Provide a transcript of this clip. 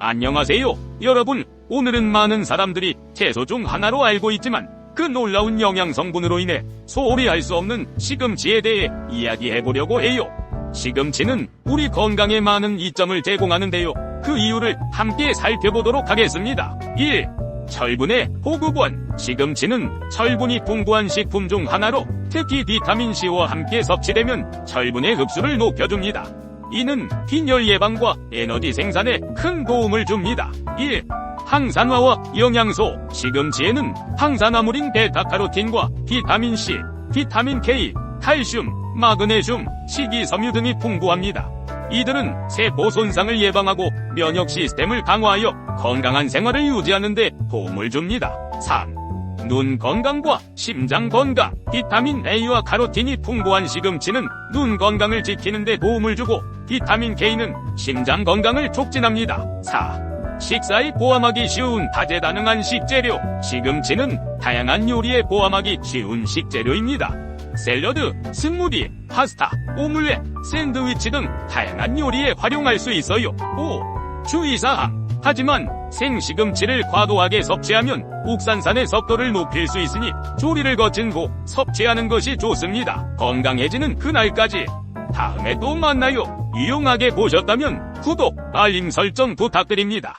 안녕하세요. 여러분, 오늘은 많은 사람들이 채소 중 하나로 알고 있지만 그 놀라운 영양 성분으로 인해 소홀히 할수 없는 시금치에 대해 이야기해 보려고 해요. 시금치는 우리 건강에 많은 이점을 제공하는데요. 그 이유를 함께 살펴보도록 하겠습니다. 1. 철분의 보급원. 시금치는 철분이 풍부한 식품 중 하나로 특히 비타민C와 함께 섭취되면 철분의 흡수를 높여줍니다. 이는 빈혈 예방과 에너지 생산에 큰 도움을 줍니다. 1. 항산화와 영양소. 시금치에는 항산화물인 베타카로틴과 비타민C, 비타민 K, 칼슘, 마그네슘, 식이섬유 등이 풍부합니다. 이들은 세포 손상을 예방하고 면역 시스템을 강화하여 건강한 생활을 유지하는 데 도움을 줍니다. 3. 눈 건강과 심장 건강, 비타민 A와 카로틴이 풍부한 시금치는 눈 건강을 지키는 데 도움을 주고 비타민 K는 심장 건강을 촉진합니다. 4. 식사에 포함하기 쉬운 다재다능한 식재료. 시금치는 다양한 요리에 포함하기 쉬운 식재료입니다. 샐러드, 스무디, 파스타, 오믈렛, 샌드위치 등 다양한 요리에 활용할 수 있어요. 5. 주의사항. 하지만 생시금치를 과도하게 섭취하면 옥산산의 섭도를 높일 수 있으니 조리를 거친 후 섭취하는 것이 좋습니다. 건강해지는 그날까지. 다음에 또 만나요. 유용하게 보셨다면 구독, 알림 설정 부탁드립니다.